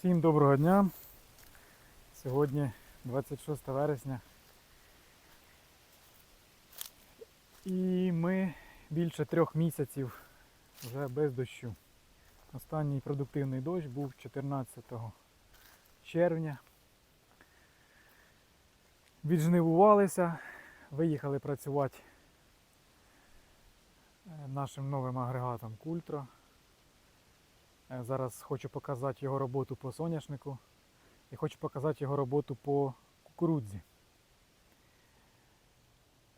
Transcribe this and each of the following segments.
Всім доброго дня. Сьогодні 26 вересня. І ми більше трьох місяців вже без дощу. Останній продуктивний дощ був 14 червня. Віджнивувалися, виїхали працювати е, нашим новим агрегатом Культро. Е, Зараз хочу показати його роботу по соняшнику і хочу показати його роботу по кукурудзі.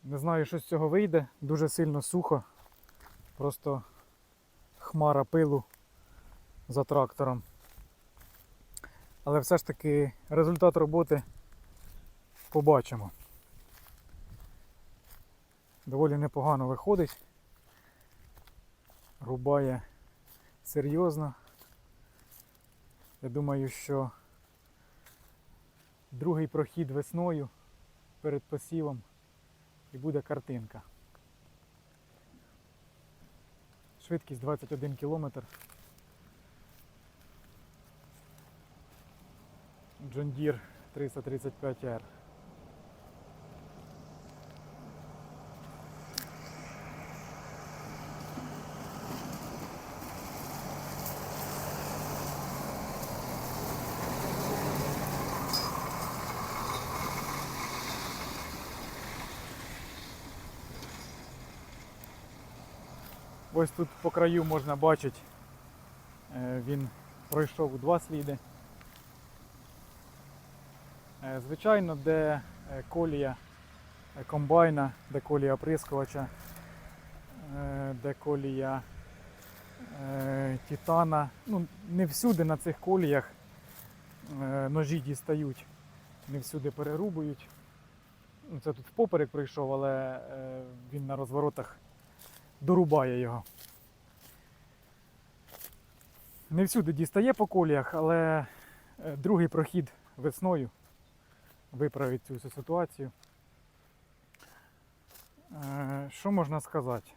Не знаю, що з цього вийде, дуже сильно сухо. Просто хмара пилу за трактором. Але все ж таки результат роботи побачимо. Доволі непогано виходить. Рубає серйозно. Я думаю, що другий прохід весною перед посівом і буде картинка. Швидкість 21 км. John Deere 335R. Ось тут по краю можна бачити, е, він пройшов два сліди. Е, Звичайно, де е, колія комбайна, де колія оприскувача, де колія титана. Ну, не всюди на цих коліях ножі дістають, не всюди перерубують. Ну, Це тут впоперек прийшов, але він на розворотах дорубає його. Не всюди дістає по коліях, але е, другий прохід весною виправить цю всю ситуацію. Е, Що можна сказати?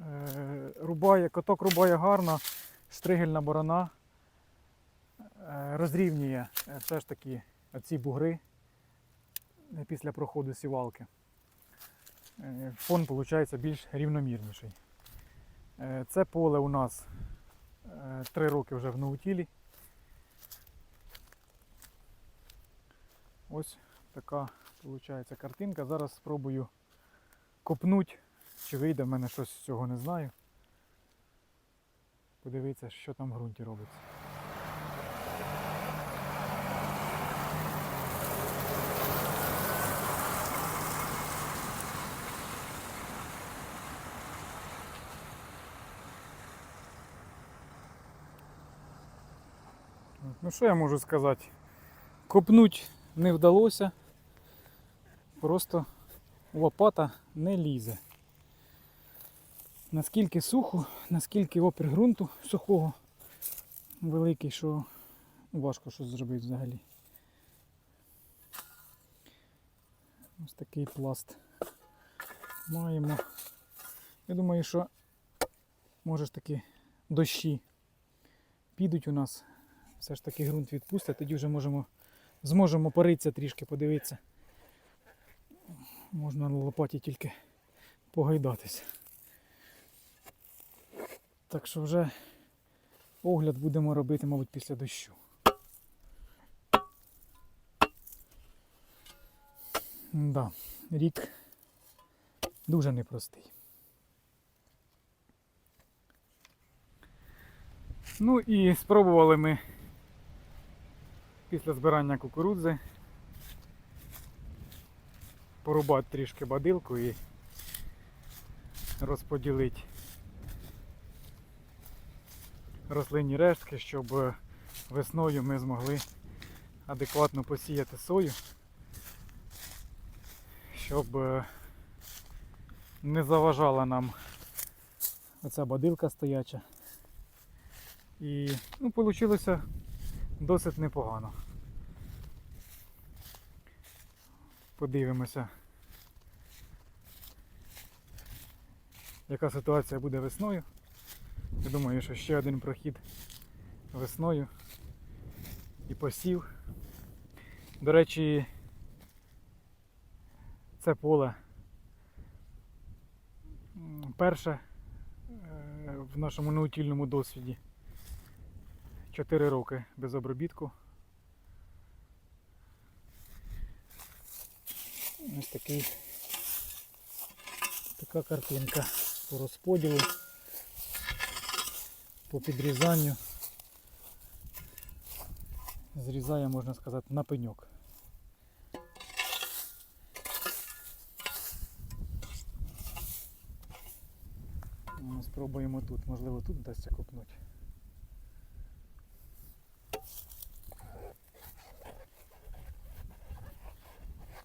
Е, Рубає, каток рубає гарно, штригельна борона розрівнює все ж таки ці бугри після проходу сівалки. Е, Фон виходить більш рівномірніший. Е, Це поле у нас 3 роки вже в наутілі. Ось така виходить картинка. Зараз спробую копнуть, чи вийде в мене щось з цього, не знаю. Подивитися, що там в ґрунті робиться. Ну що я можу сказати? Копнуть не вдалося. Просто лопата не лізе. Наскільки сухо, наскільки опір ґрунту сухого великий, що важко щось зробити взагалі. Ось такий пласт маємо. Я думаю, що може ж таки дощі підуть у нас. Все ж таки ґрунт відпустить, тоді вже можемо, зможемо поритися трішки, подивитися. Можна на лопаті тільки погайдатися. Так що вже огляд будемо робити, мабуть, після дощу. Да, рік дуже непростий. Ну і спробували ми після збирання кукурудзи порубати трішки бадилку і розподілити рослинні рештки, щоб весною ми змогли адекватно посіяти сою, щоб е, не заважала нам оця бадилка стояча. І ну, вийшло досить непогано. Подивимося, яка ситуація буде весною. Я думаю, що ще один прохід весною і посів. До речі, це поле перше е, в нашому неутільному досвіді. 4 роки без обробітку. Ось такий, така картинка по розподілу, по підрізанню. Зрізає, можна сказати, на пеньок. Ну, Спробуємо тут, можливо, тут вдасться копнути.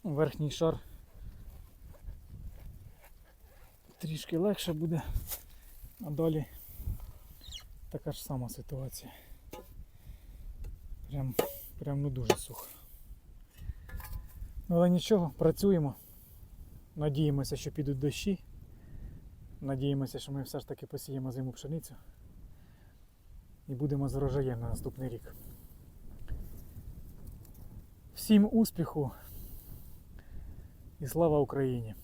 Верхній шар трішки легше буде, а далі така ж сама ситуація. Прям, прям ну дуже сухо. Ну, Але нічого, працюємо. Надіємося, що підуть дощі. Надіємося, що ми все ж таки посіємо зиму пшеницю і будемо з на наступний рік. Всім успіху і слава Україні!